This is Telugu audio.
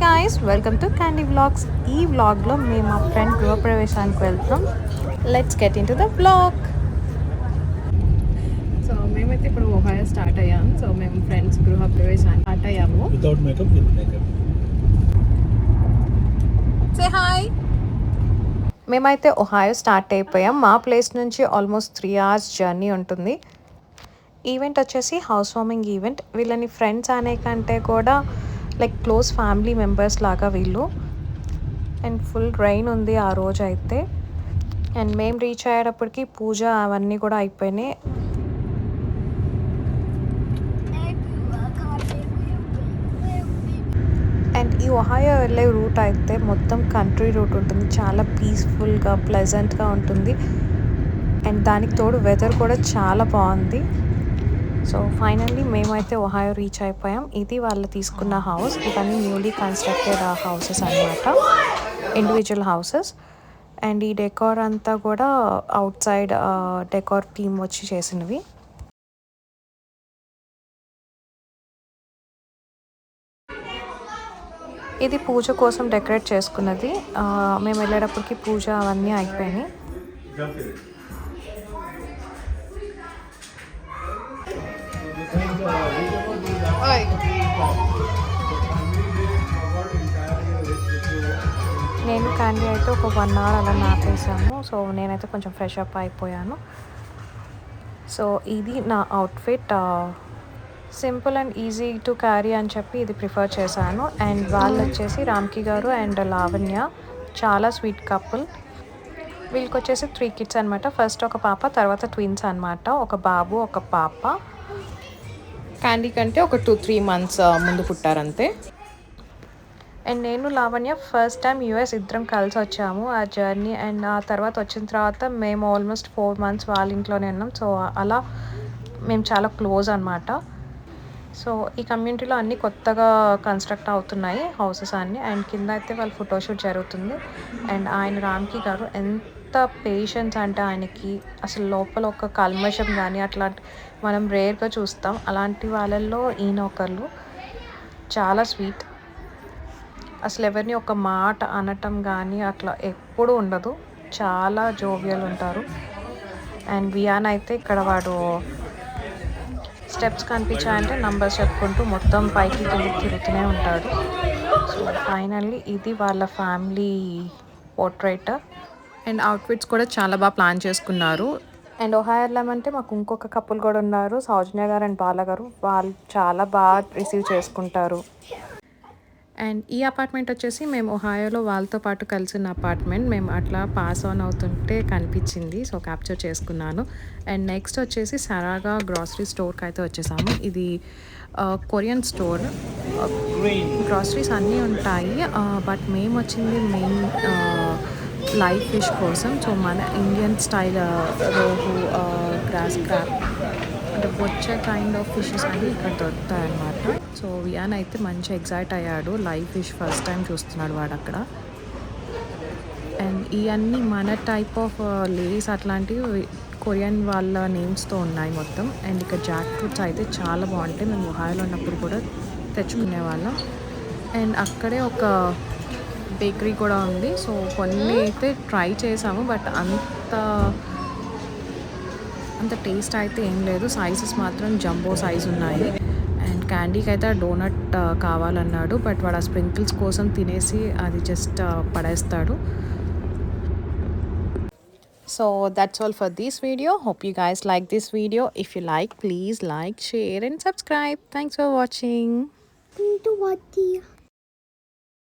Hi guys welcome to Candy vlogs ఈ వ్లాగ్లో మేము మా ఫ్రెండ్ గృహప్రవేశానికి వెళ్తున్నాం. Let's get into the vlog so మేమైతే ఇప్పుడు ఒహాయో స్టార్ట్ అయ్యాం. సో మేము ఫ్రెండ్స్ గృహప్రవేశానికి స్టార్ట్ అయ్యాము. Without makeup with makeup. Say hi మేమైతే ఒహాయో స్టార్ట్ అయిపోయాం. మా ప్లేస్ నుంచి ఆల్మోస్ట్ త్రీ అవర్స్ జర్నీ ఉంటుంది. ఈవెంట్ వచ్చేసి హౌస్ వార్మింగ్ ఈవెంట్ వీళ్ళని ఫ్రెండ్స్ అనే కంటే కూడా లైక్ క్లోజ్ ఫ్యామిలీ మెంబర్స్ లాగా వీళ్ళు. అండ్ ఫుల్ రైన్ ఉంది ఆ రోజు అయితే అండ్ మేము రీచ్ అయ్యేటప్పటికి పూజ అవన్నీ కూడా అయిపోయినాయి. అండ్ ఈ ఒహాయో వెళ్ళే రూట్ అయితే మొత్తం కంట్రీ రూట్ ఉంటుంది. చాలా పీస్ఫుల్గా ప్లెజెంట్గా ఉంటుంది. అండ్ దానికి తోడు వెదర్ కూడా చాలా బాగుంది. సో ఫైనల్లీ మేమైతే ఒహాయో రీచ్ అయిపోయాం. ఇది వాళ్ళు తీసుకున్న హౌస్. ఇవన్నీ న్యూలీ కన్స్ట్రక్టెడ్ హౌసెస్ అనమాట ఇండివిజువల్ హౌసెస్ అండ్ ఈ డెకార్ అంతా కూడా అవుట్ సైడ్ డెకార్ టీమ్ వచ్చి చేసినవి. ఇది పూజ కోసం డెకరేట్ చేసుకున్నది. మేము వెళ్ళేటప్పటికి పూజ అవన్నీ అయిపోయినాయి. నేను క్యాండీ అయితే ఒక వన్ అవర్ అలా నాపేసాము సో నేనైతే కొంచెం ఫ్రెష్ అప్ అయిపోయాను. సో ఇది నా outfit simple and easy to carry అని చెప్పి ఇది ప్రిఫర్ చేశాను. అండ్ వాళ్ళు వచ్చేసి రామ్కి గారు అండ్ లావణ్య చాలా స్వీట్ కపుల్ వీళ్ళకి వచ్చేసి త్రీ కిడ్స్ అనమాట ఫస్ట్ ఒక పాప తర్వాత ట్విన్స్ అనమాట ఒక బాబు ఒక పాప. క్యాండీ కంటే ఒక టూ త్రీ మంత్స్ ముందు పుట్టారంతే అండ్ నేను లావణ్య ఫస్ట్ టైం యూఎస్ ఇద్దరం కలిసి వచ్చాము ఆ జర్నీ. అండ్ ఆ తర్వాత వచ్చిన తర్వాత మేము ఆల్మోస్ట్ ఫోర్ మంత్స్ వాళ్ళ ఇంట్లోనే ఉన్నాం. సో అలా మేము చాలా క్లోజ్ అనమాట సో ఈ కమ్యూనిటీలో అన్ని కొత్తగా కన్స్ట్రక్ట్ అవుతున్నాయి హౌసెస్ అన్నీ. అండ్ కింద అయితే వాళ్ళ ఫోటోషూట్ జరుగుతుంది. అండ్ ఆయన రామ్కి గారు ఎంత పేషెన్స్ అంటే ఆయనకి అసలు లోపల ఒక కల్మషం కానీ అట్లాంటి మనం రేర్గా చూస్తాం. అలాంటి వాళ్ళల్లో ఈయన ఒకళ్ళు. చాలా స్వీట్ అసలు ఎవరిని ఒక మాట అనటం కానీ అట్లా ఎప్పుడూ ఉండదు. చాలా జోవియల్ ఉంటారు. అండ్ వియాన్ అయితే ఇక్కడ వాడు స్టెప్స్ కనిపించాయంటే నంబర్స్ చెప్పుకుంటూ మొత్తం పైకి కిందకి తిరుగుతూనే ఉంటాడు. సో ఫైనల్లీ ఇది వాళ్ళ ఫ్యామిలీ పోర్ట్రేట్ అండ్ అవుట్ఫిట్స్ కూడా చాలా బాగా ప్లాన్ చేసుకున్నారు. అండ్ ఒహాయో వెళ్ళామంటే మాకు ఇంకొక కపుల్ కూడా ఉన్నారు సౌజన్య గారు అండ్ బాల గారు. వాళ్ళు చాలా బాగా రిసీవ్ చేసుకుంటారు. అండ్ ఈ అపార్ట్మెంట్ వచ్చేసి మేము ఒహాయోలో వాళ్ళతో పాటు కలిసిన అపార్ట్మెంట్. మేము అట్లా పాస్ ఆన్ అవుతుంటే కనిపించింది సో క్యాప్చర్ చేసుకున్నాను. అండ్ నెక్స్ట్ వచ్చేసి సరాగా గ్రాసరీ స్టోర్కి అయితే వచ్చేసాము. ఇది కొరియన్ స్టోర్. గ్రాసరీస్ అన్నీ ఉంటాయి బట్ మేము వచ్చింది మెయిన్ లైవ్ ఫిష్ కోసం. సో మన Indian style uh, rohu uh, grass carp అంటే వచ్చే కైండ్ ఆఫ్ ఫిషెస్ అన్నీ ఇక్కడ దొరుకుతాయి అన్నమాట సో వియాన్ అయితే మంచి ఎగ్జైట్ అయ్యాడు. లైవ్ ఫిష్ ఫస్ట్ టైం చూస్తున్నాడు వాడు అక్కడ. అండ్ ఇవన్నీ మన టైప్ ఆఫ్ లేస్ అట్లాంటివి కొరియన్ వాళ్ళ నేమ్స్తో ఉన్నాయి మొత్తం. అండ్ ఇక్కడ జాక్ ఫ్రూట్స్ అయితే చాలా బాగుంటాయి. మేము ఒహాయోలో ఉన్నప్పుడు కూడా తెచ్చుకునే వాళ్ళం అండ్ అక్కడే ఒక బేకరీ కూడా ఉంది. సో కొన్ని అయితే ట్రై చేసాము బట్ అంత అంత టేస్ట్ అయితే ఏం లేదు. సైజెస్ మాత్రం జంబో సైజ్ ఉన్నాయి. అండ్ క్యాండీకి అయితే డోనట్ కావాలన్నాడు బట్ వాడు ఆ స్ప్రింకిల్స్ కోసం తినేసి అది జస్ట్ పడేస్తాడు. So that's all for this video hope you guys like this video if you like please like share and subscribe thanks for watching?